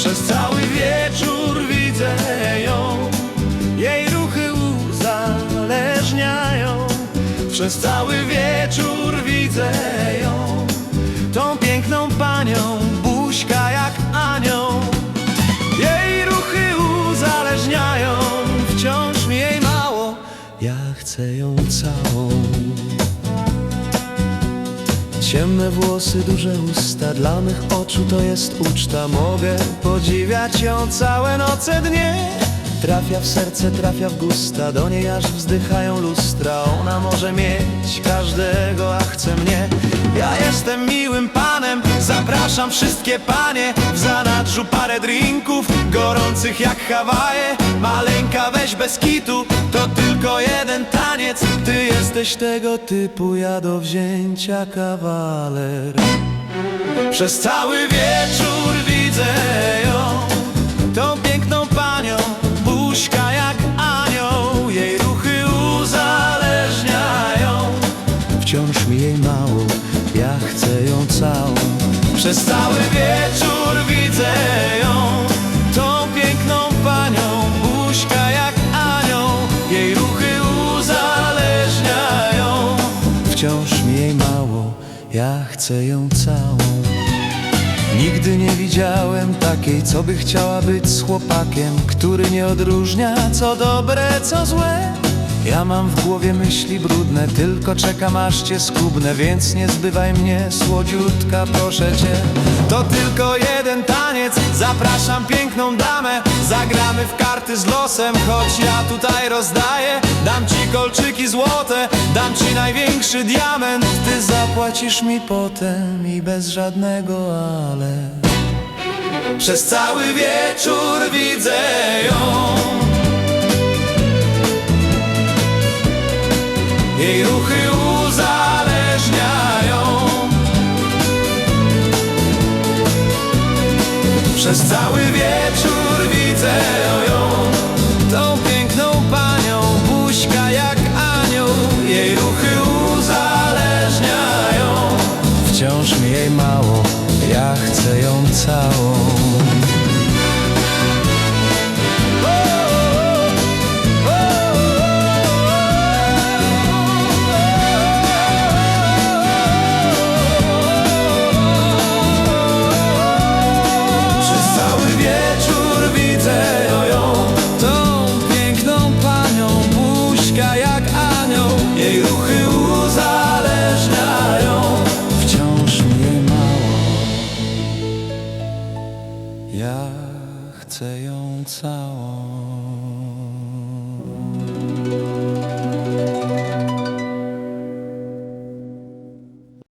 Przez cały wieczór widzę ją. Jej ruchy uzależniają. Przez cały wieczór widzę ją. Tą piękną panią Buźka jak anioł. Jej ruchy uzależniają. Wciąż mi jej mało. Ja chcę ją całą Ciemne włosy, duże usta Dla mych oczu to jest uczta. Mogę podziwiać ją całe noce, dnie. Trafia w serce, trafia w gusta Do niej aż wzdychają lustra. Ona może mieć każdego, a chce mnie. Ja jestem miłym panem. Zapraszam wszystkie panie. W zanadrzu parę drinków Gorących jak Hawaje. Maleńka weź bez kitu. To tylko jeden taniec. Ty jesteś tego typu Ja do wzięcia kawaler. Przez cały wieczór widzę ją. Tą piękną panią Buźka jak anioł. Jej ruchy uzależniają. Wciąż mi jej mało chcę ją całą. Przez cały wieczór widzę ją. Tą piękną panią Buźka jak anioł. Jej ruchy uzależniają. Wciąż mi jej mało Ja chcę ją całą. Nigdy nie widziałem takiej, co by chciała być z chłopakiem, który nie odróżnia, co dobre, co złe. Ja mam w głowie myśli brudne, tylko czekam aż cię skubnę, więc nie zbywaj mnie, słodziutka, proszę cię. To tylko jeden taniec, zapraszam piękną damę, zagramy w karty z losem, choć ja tutaj rozdaję. Dam ci kolczyki złote, dam ci największy diament, ty zapłacisz mi potem i bez żadnego ale. Przez cały wieczór widzę ją Jej ruchy uzależniają. Przez cały wieczór widzę ją Tą piękną panią Buźka jak anioł. Jej ruchy uzależniają. Wciąż mi jej mało Ja chcę ją całą Jej ruchy uzależniają. Wciąż mnie mało. Ja chcę ją całą